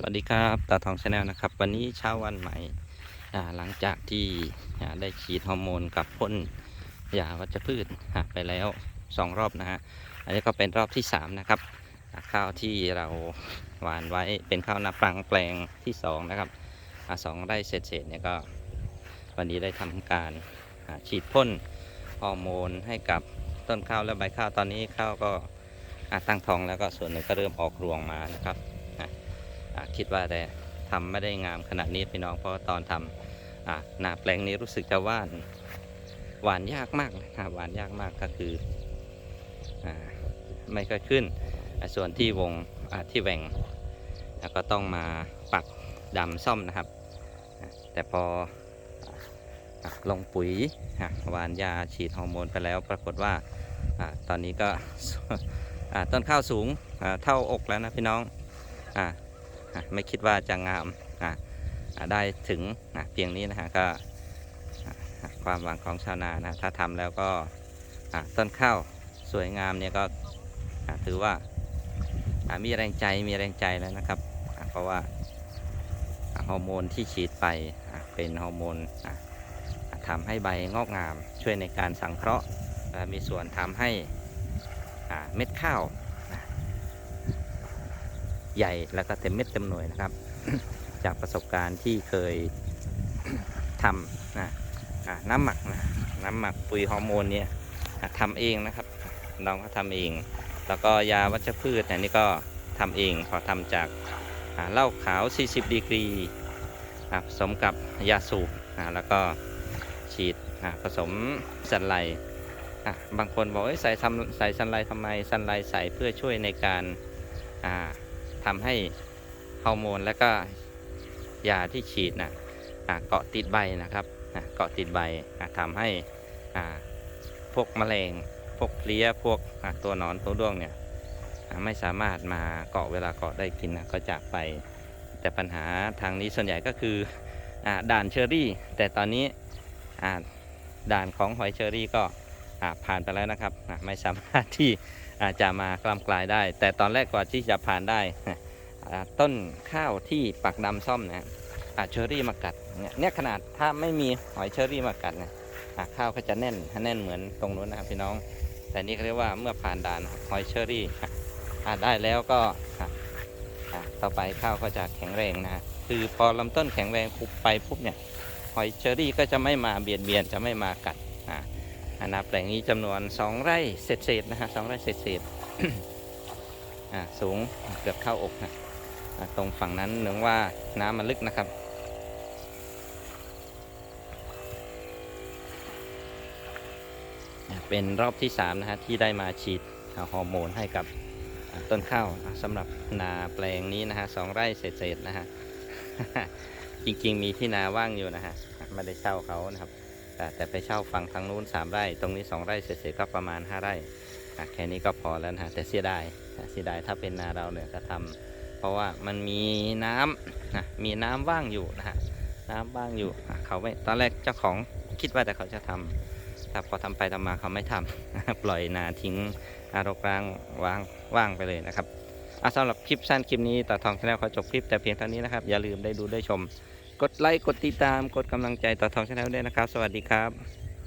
สวัสดีครับตาทองชาแนลนะครับ วันนี้เช้าวันใหม่หลังจากที่ได้ฉีดฮอร์โมนกับพ่นยาวัชพืชไปแล้วสองรอบนะฮะอันนี้ก็เป็นรอบที่สามนะครับ ข้าวที่เราหวานไว้เป็นข้าวนาปรังแปลงที่สองนะครับอ่าสองไร่เศษๆเนี่ยก็วันนี้ได้ทำการฉีดพ่นฮอร์โมนให้กับต้นข้าวและใบข้าวตอนนี้ข้าวก็ตั้งท้องแล้วก็ส่วนหนึ่งก็เริ่มออกรวงมานะครับ คิดว่าแต่ทำไม่ได้งามขนาดนี้พี่น้องเพราะตอนทำอ่าหนาแปลงนี้รู้สึกจะว่านหวานยากมากนะหวานยากมากก็คืออาไม่ค่อยขึ้น ส่วนที่วงที่แหว่งก็ต้องมาปักดำซ่อมนะครับ แต่พออลงปุ๋ยหวานยาฉีดฮอร์โมนไปแล้ว ปรากฏว่าอตอนนี้ก็ต้นข้าวสูงเท่าอกแล้วนะพี่น้องอ ไม่คิดว่าจะงามได้ถึงเพียงนี้นะฮะก็ความหวังของชาวนานะถ้าทำแล้วก็ต้นข้าวสวยงามเนี่ยก็ถือว่ามีแรงใจมีแรงใจแล้วนะครับ เพราะว่าฮอร์โมนที่ฉีดไปเป็นฮอร์โมนทำให้ใบงอกงาม ช่วยในการสังเคราะห์มีส่วนทำให้เม็ดข้าว ใหญ่แล้วก็เต็มเม็ดเต็มหน่วยนะครับ จากประสบการณ์ที่เคยทำนะน้ำหมักนะน้ำหมักปุ๋ยฮอร์โมนเนี่ยทำเองนะครับน้องก็ทำเอง แล้วก็ยาวัชพืชเนี่ยนี่ก็ทำเองพอทำจากเหล้าขาว 40 ดีกรีผสมกับยาสูบอะแล้วก็ฉีดผสมสันไลบางคนบอกใส่ทำใส่สันไลทำไมสันไลใส่เพื่อช่วยในการ อ่าทำให้ฮอร์โมนและก็ยาที่ฉีดนะอ่าเกาะติดใบนะครับอ่าเกาะติดใบอ่าทำให้พวกแมลงพวกเพลี้ยพวกตัวนอนตัวด้วงเนี่ยไม่สามารถมาเกาะเวลาเกาะได้กินนะก็จากไป แต่ปัญหาทางนี้ส่วนใหญ่ก็คืออด่านเชอรี่ แต่ตอนนี้ด่านของหอยเชอรี่ก็ ผ่านไปแล้วนะครับไม่สามารถที่จะมากล้ามกลายได้ แต่ตอนแรกกว่าที่จะผ่านได้ต้นข้าวที่ปักดำซ่อมนะอ่าเชอรี่มากัดเนี่ยขนาดถ้าไม่มีหอยเชอรี่มากัดเนี่ยข้าวก็จะแน่นแน่นเหมือนตรงนู้นนะครับพี่น้อง แต่นี่เขาเรียกว่าเมื่อผ่านด่านหอยเชอรี่อ่ได้แล้วก็ต่อไปข้าวก็จะแข็งแรงนะคือพอลำต้นแข็งแรงปุ๊บไปปุ๊บเนี่ยหอยเชอรี่ก็จะไม่มาเบียดเบียนจะไม่มากัด อานาแปลงนี้จำนวน 2 ไร่เศษๆนะฮะสองไร่เศษๆอ่าสูงเกือบเข้าอกนะตรงฝั่งนั้นเนื่องว่าน้ำมันลึกนะครับเป็นรอบที่ 3 นะฮะ ที่ได้มาฉีดฮอร์โมนให้กับต้นข้าวสำหรับนาแปลงนี้นะฮะสองไร่เศษๆนะฮะ จริงๆมีที่นาว่างอยู่นะฮะ ไม่ได้เช่าเขานะครับ แต่ไปเช่าฝั่งทางนู้น 3 ไร่ ตรงนี้ 2 ไร่เศษๆก็ประมาณ 5 ไร่แค่นี้ก็พอแล้วนะฮะแต่เสียดายเสียดายถ้าเป็นนาเราเนี่ยก็ทำเพราะว่ามันมีน้ำนะมีน้ำว่างอยู่นะฮะน้ำว่างอยู่เขาไม่ตอนแรกเจ้าของคิดว่าแต่เขาจะทำแต่พอทำไปทำมาเขาไม่ทำปล่อยนาทิ้งอารกร้างว่างว่างไปเลยนะครับสำหรับคลิปสั้นคลิปนี้ต่อทองชาแนลขอจบคลิปแต่เพียงเท่านี้นะครับ อย่าลืมได้ดูได้ชม กดไลค์ กดติดตาม กดกำลังใจต่อทองชาแนลด้วยนะครับ สวัสดีครับ